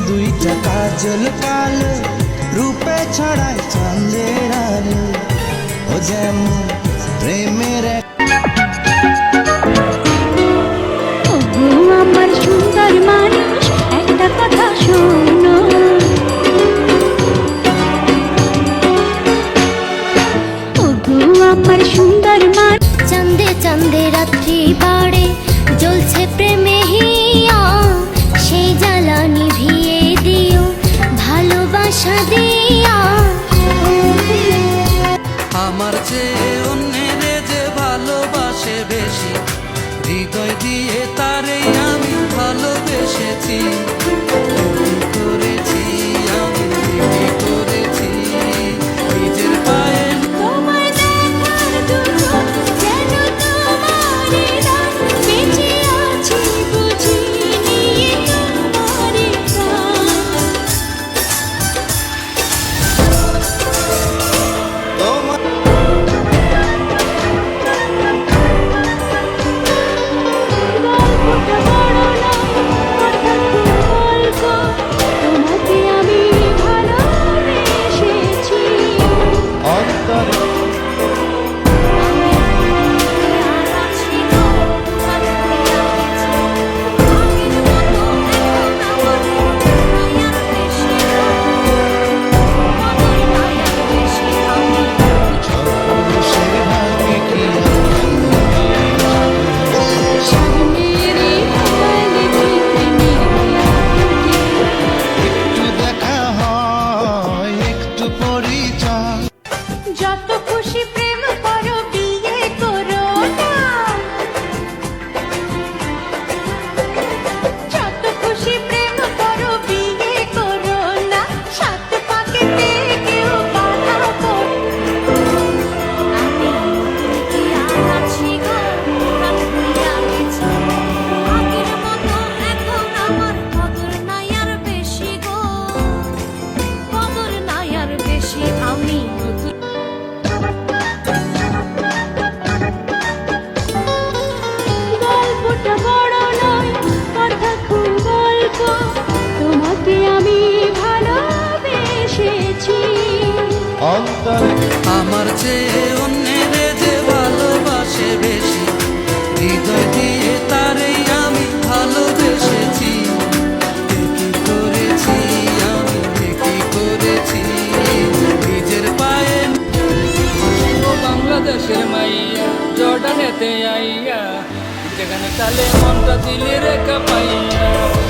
দুইটা কাজল কালো রূপে ছড়ায় চাঁদের আলো। ও যেমন প্রেমের see আমার যে অন্যের যে ভালোবাসে বেশি, হৃদয় দিয়ে তারেই আমি ভালোবেসেছি। কি করেছি আমি কি করেছি। নিজের পায়ে বাংলাদেশের মাইয়া জর্ডানেতে আইয়া, যেখানে তালে মনটা দিলে রেখা পাইয়া।